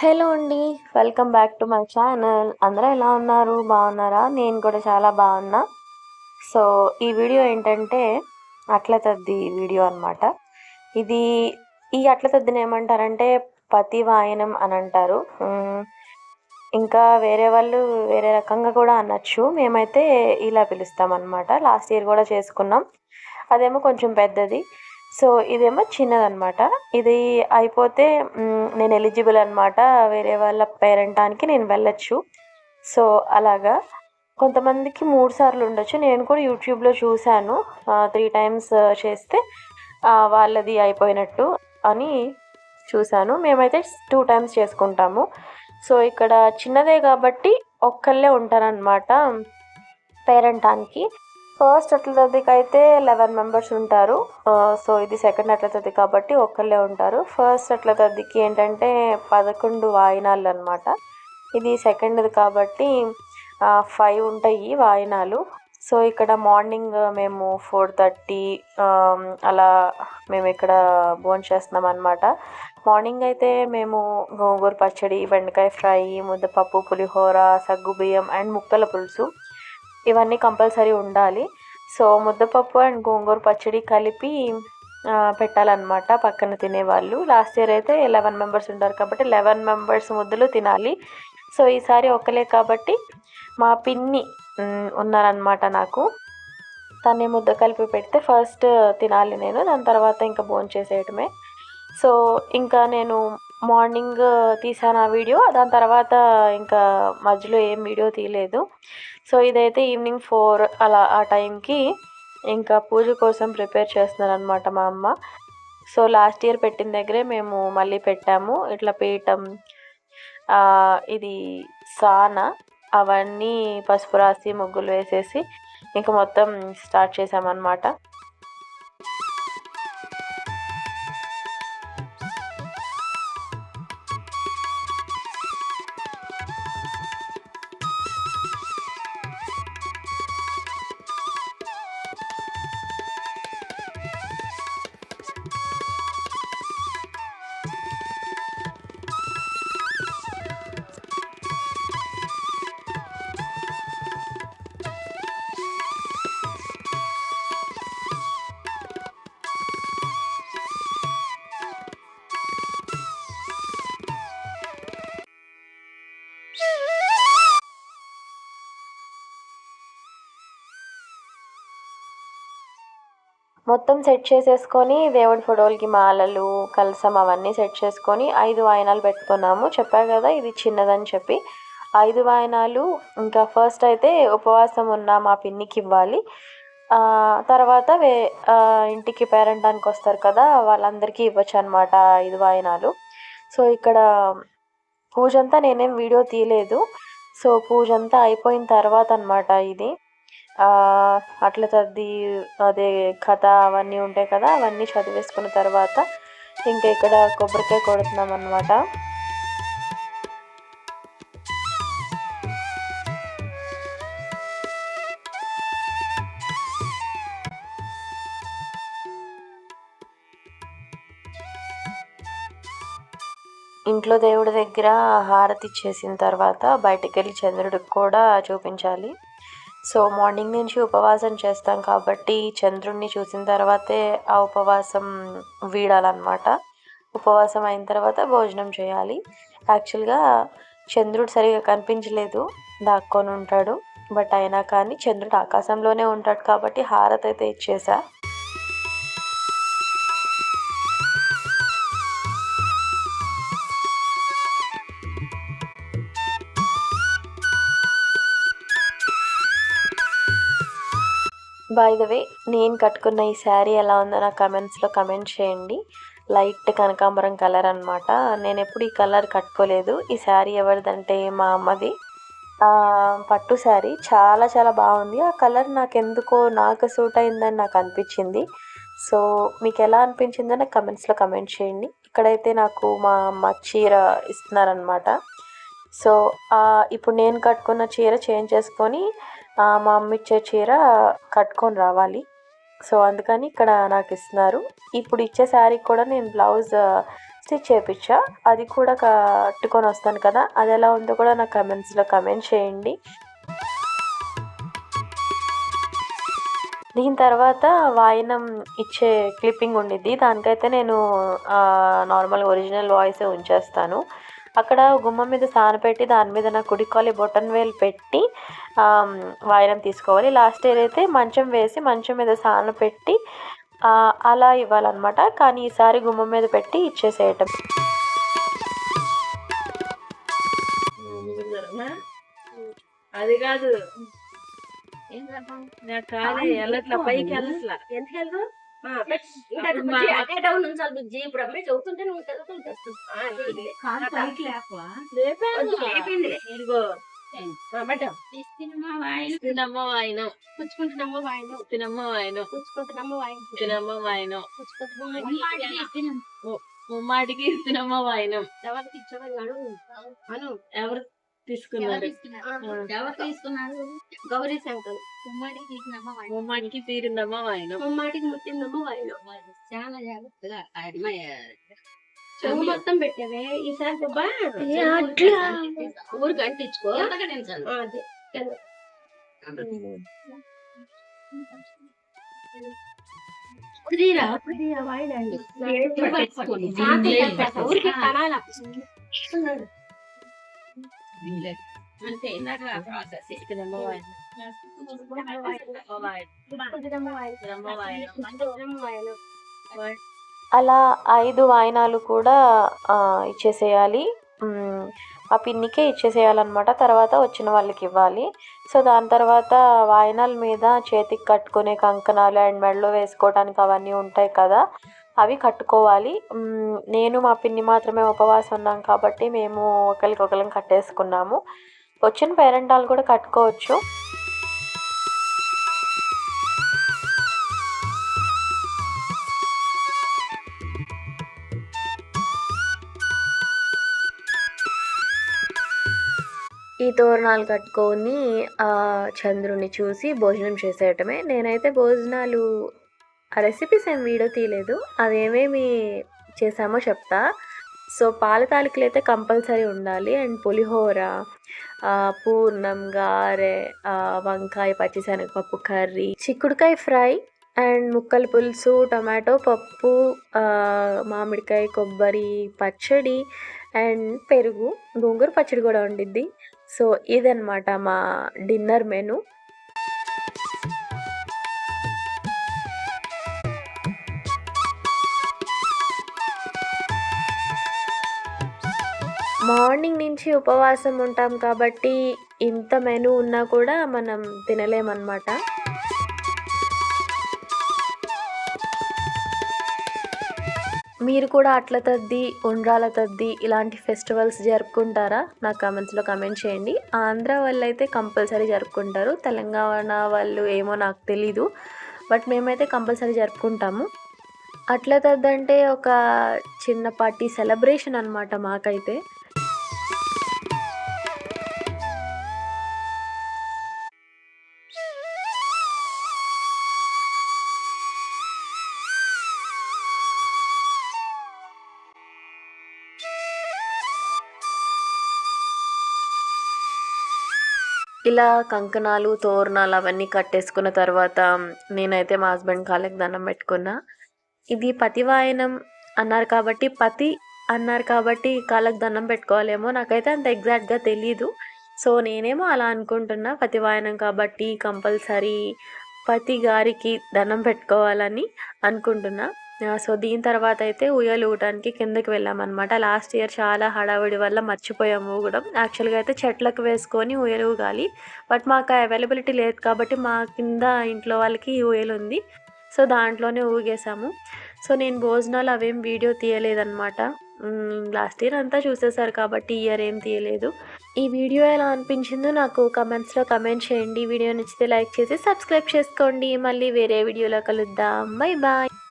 Hello అండి welcome back to my channel. అందరూ ఎలా ఉన్నారు? బాగున్నారా? నేను కూడా చాలా బాగున్నా. సో ఈ వీడియో ఏంటంటే అట్ల తద్ది వీడియో అనమాట ఇది ఈ అట్ల తద్దిని ఏమంటారంటే పతి వాయనం అని అంటారు. ఇంకా వేరే వాళ్ళు వేరే రకంగా కూడా అనొచ్చు. మేమైతే ఇలా పిలుస్తామన్నమాట లాస్ట్ ఇయర్ కూడా చేసుకున్నాం. అదేమో కొంచెం పెద్దది. సో ఇదేమో చిన్నదనమాట ఇది అయిపోతే నేను ఎలిజిబుల్ అనమాట వేరే వాళ్ళ పేరెంటానికి నేను వెళ్ళొచ్చు. సో అలాగా. కొంతమందికి మూడు సార్లు ఉండొచ్చు. నేను కూడా యూట్యూబ్లో చూశాను. త్రీ టైమ్స్ చేస్తే వాళ్ళది అయిపోయినట్టు అని చూశాను. మేమైతే టూ టైమ్స్ చేసుకుంటాము. సో ఇక్కడ చిన్నదే కాబట్టి ఒక్కళ్ళే ఉంటారనమాట పేరెంటానికి. ఫస్ట్ అట్లతదికి అయితే లెవెన్ మెంబర్స్ ఉంటారు. సో ఇది సెకండ్ అట్ల కాబట్టి ఒక్కళ్ళే ఉంటారు. ఫస్ట్ అట్లతదికి ఏంటంటే పదకొండు వాయినాలు అనమాట ఇది సెకండ్ది కాబట్టి ఫైవ్ ఉంటాయి వాయినాలు. సో ఇక్కడ మార్నింగ్ మేము ఫోర్ థర్టీ అలా మేము ఇక్కడ భోజనం చేస్తున్నాం అనమాట మార్నింగ్ అయితే మేము గోంగూర పచ్చడి బెండకాయ ఫ్రై ముద్దపప్పు పులిహోర సగ్గుబియ్యం అండ్ ముక్కల పులుసు. ఇవన్నీ కంపల్సరీ ఉండాలి. సో ముద్దపప్పు అండ్ గోంగూర పచ్చడి కలిపి పెట్టాలన్నమాట పక్కన తినేవాళ్ళు. లాస్ట్ ఇయర్ అయితే లెవెన్ మెంబర్స్ ఉంటారు కాబట్టి లెవెన్ మెంబర్స్ ముద్దలు తినాలి. సో ఈసారి ఒక్కలే కాబట్టి మా పిన్ని ఉన్నారనమాట నాకు. తనే ముద్ద కలిపి పెడితే ఫస్ట్ తినాలి నేను. దాని తర్వాత ఇంకా భోజనం చేసేయటమే సో ఇంకా నేను మార్నింగ్ తీసాను ఆ వీడియో. దాని తర్వాత ఇంకా మధ్యలో ఏం వీడియో తీయలేదు. సో ఇదైతే ఈవినింగ్ ఫోర్ అలా ఆ టైంకి ఇంకా పూజ కోసం ప్రిపేర్ చేస్తున్నారు అనమాట మా అమ్మ. సో లాస్ట్ ఇయర్ పెట్టిన దగ్గరే మేము మళ్ళీ పెట్టాము. ఇట్లా పీఠం ఇది సాన అవన్నీ పసుపు రాసి ముగ్గులు వేసేసి ఇంకా మొత్తం స్టార్ట్ చేసామన్నమాట. మొత్తం సెట్ చేసేసుకొని దేవుడి ఫోటోలకి మాలలు కలసం అవన్నీ సెట్ చేసుకొని ఐదు వాయనాలు పెట్టుకున్నాము. చెప్పా కదా ఇది చిన్నదని చెప్పి. ఐదు వాయనాలు ఇంకా ఫస్ట్ అయితే ఉపవాసం ఉన్న మా పిన్నికి ఇవ్వాలి. తర్వాత వే ఇంటికి ఇంటికి పేరెంటానికి వస్తారు కదా వాళ్ళందరికీ ఇవ్వచ్చు అనమాట ఐదు వాయనాలు. సో ఇక్కడ పూజ అంతా నేనేం వీడియో తీయలేదు. సో పూజ అంతా అయిపోయిన తర్వాత అనమాట ఇది. అట్ల తద్ది అదే కథ అవన్నీ ఉంటాయి కదా అవన్నీ చదివేసుకున్న తర్వాత ఇంకా ఇక్కడ కొబ్బరికాయ కొడుతున్నాం అనమాట ఇంట్లో దేవుడి దగ్గర హారతి ఇచ్చేసిన తర్వాత బయటికి వెళ్ళి చంద్రుడికి కూడా చూపించాలి. సో మార్నింగ్ నుంచి ఉపవాసం చేస్తాం కాబట్టి చంద్రుడిని చూసిన తర్వాతే ఆ ఉపవాసం వీడాలన్నమాట. ఉపవాసం అయిన తర్వాత భోజనం చేయాలి. యాక్చువల్గా చంద్రుడు సరిగా కనిపించలేదు. దాక్కొని ఉంటాడు. బట్ అయినా కానీ చంద్రుడు ఆకాశంలోనే ఉంటాడు కాబట్టి హారతి అయితే ఇచ్చేసా. బై ద వే నేను కట్టుకున్న ఈ శారీ ఎలా ఉందో నా కమెంట్స్లో కమెంట్ చేయండి. లైట్ కనకాంబరం కలర్ అనమాట నేను ఎప్పుడు ఈ కలర్ కట్టుకోలేదు. ఈ శారీ ఎవరిదంటే మా అమ్మది. పట్టు శారీ. చాలా చాలా బాగుంది. ఆ కలర్ నాకు ఎందుకో నాకు సూట్ అయిందని నాకు అనిపించింది. సో మీకు ఎలా అనిపించిందో నాకు కమెంట్స్లో కమెంట్ చేయండి. ఇక్కడైతే నాకు మా అమ్మ చీర ఇస్తున్నారనమాట సో ఇప్పుడు నేను కట్టుకున్న చీర చేంజ్ చేసుకొని మా అమ్మ ఇచ్చే చీర కట్టుకొని రావాలి. సో అందుకని ఇక్కడ నాకు ఇస్తున్నారు. ఇప్పుడు ఇచ్చే శారీకి కూడా నేను బ్లౌజ్ స్టిచ్ చేయించా అది కూడా కట్టుకొని వస్తాను కదా. అది ఎలా ఉందో కూడా నా కమెంట్స్లో కమెంట్ చేయండి. దీని తర్వాత వాయినం ఇచ్చే క్లిప్పింగ్ ఉండిద్ది. దానికైతే నేను నార్మల్ ఒరిజినల్ వాయిస్ ఉంచేస్తాను. అక్కడ గుమ్మం మీద సాన పెట్టి దాని మీద నా కుడికాలి బొటన్ వేలు పెట్టి వాయినం తీసుకోవాలి. లాస్ట్ ఇయర్ అయితే మంచం వేసి మంచం మీద సాన పెట్టి అలా ఇవ్వాలన్నమాట. కానీ ఈసారి గుమ్మం మీద పెట్టి ఇచ్చేసేయటం. అది కాదు. పైకి వెళ్ళట్లా ఎందుకు? అదే డౌన్ ఉంచాలి బుజ్జి ఇప్పుడు అప్పుడే చదువుతుంటే నువ్వు వాయిన. తినమ్మ వాయిను. పుచ్చుకుంటున్నమ్మ వాయిన? తినమ్మ వాయిను. పుచ్చుకుంటున్నమ్మ వాయిన? తినమ్మ వాయిను. పుచ్చుకుంటున్నమ్మ ముమ్మాటికి తినమ్మ. వాయిను. ఎవరికి ఇచ్చాడు అను. ఎవరు తీసుకున్నారు? ఎవరు తీసుకున్నారు? గౌరీ శంకర్. ఉమ్మడికి తీసినమ్మ వాయిన. ముమ్మాటికి తీరిందమ్మ వాయిను. ఉమ్మాటికి ముట్టిందమ్మ వాయిన. చాలా జాగ్రత్తగా చెవు మొత్తం పెట్టావే? ఈసారి బాబా ఊరికి అంటించుకో. అదే. వాయినండి ఊరికి తనాలా అలా ఐదు వాయినాలు కూడా ఇచ్చేసేయాలి. మ్, ఆ పిన్నికే ఇచ్చేసేయాలన్నమాట. తర్వాత వచ్చిన వాళ్ళకి ఇవ్వాలి. సో దాని తర్వాత వాయినాల మీద చేతికి కట్టుకునే కంకణాలు అండ్ మెడలో వేసుకోవడానికి అవన్నీ ఉంటాయి కదా. అవి కట్టుకోవాలి. నేను మా పిన్ని మాత్రమే ఉపవాసం ఉన్నాం కాబట్టి మేము ఒకరికొకరం కట్టేసుకున్నాము. వచ్చిన పేరెంటాలు కూడా కట్టుకోవచ్చు. ఈ తోరణాలు కట్టుకొని చంద్రుని చూసి భోజనం చేసేయటమే. నేనైతే భోజనాలు ఆ రెసిపీస్ ఏం వీడియో తీయలేదు. అదేమేమి చేసామో చెప్తా. సో పాల తాలికలు అయితే కంపల్సరీ ఉండాలి. అండ్ పులిహోర పూర్ణం గారె వంకాయ పచ్చిశనగపప్పు కర్రీ చిక్కుడుకాయ ఫ్రై అండ్ ముక్కల పులుసు టొమాటో పప్పు మామిడికాయ కొబ్బరి పచ్చడి అండ్ పెరుగు గోంగూర పచ్చడి కూడా ఉండిద్ది సో ఇదనమాట మా డిన్నర్ మెను. మార్నింగ్ నుంచి ఉపవాసం ఉంటాం కాబట్టి ఇంత మెను ఉన్నా కూడా మనం తినలేమన్నమాట. మీరు కూడా అట్ల తద్ది ఉండ్రాల తద్ది ఇలాంటి ఫెస్టివల్స్ జరుపుకుంటారా? నా కమెంట్స్లో కమెంట్ చేయండి. ఆంధ్ర వాళ్ళు అయితే కంపల్సరీ జరుపుకుంటారు. తెలంగాణ వాళ్ళు ఏమో నాకు తెలీదు. బట్ మేమైతే కంపల్సరీ జరుపుకుంటాము. అట్ల తద్ది అంటే ఒక చిన్నపాటి సెలబ్రేషన్ అనమాట మాకైతే. ఇలా కంకణాలు తోరణాలు అవన్నీ కట్టేసుకున్న తర్వాత నేనైతే మా హస్బెండ్ కాళ్ళకి దండం పెట్టుకున్నా. ఇది పతివాయనం అన్నారు కాబట్టి పతి అన్నారు కాబట్టి కాళ్ళకి దండం పెట్టుకోవాలేమో నాకైతే అంత ఎగ్జాక్ట్గా తెలీదు. సో నేనేమో అలా అనుకుంటున్నా పతివాయనం కాబట్టి కంపల్సరీ పతి గారికి దండం పెట్టుకోవాలని అనుకుంటున్నా. సో దీని తర్వాత అయితే ఉయ్యాలు ఊగడానికి కిందకి వెళ్ళామన్నమాట. లాస్ట్ ఇయర్ చాలా హడావిడి వల్ల మర్చిపోయాము ఊగడం యాక్చువల్గా అయితే చెట్లకు వేసుకొని ఉయ్యలు ఊగాలి. బట్ మాకు అవైలబిలిటీ లేదు కాబట్టి మా కింద ఇంట్లో వాళ్ళకి ఉయ్యలు ఉంది. సో దాంట్లోనే ఊగేసాము. సో నేను భోజనాలు అవేం వీడియో తీయలేదన్నమాట. లాస్ట్ ఇయర్ అంతా చూసేసారు కాబట్టి ఇయర్ ఏం తీయలేదు. ఈ వీడియో ఎలా అనిపించిందో నాకు కమెంట్స్లో కమెంట్ చేయండి. వీడియో నచ్చితే లైక్ చేసి సబ్స్క్రైబ్ చేసుకోండి. మళ్ళీ వేరే వీడియోలో కలుద్దాం. Bye bye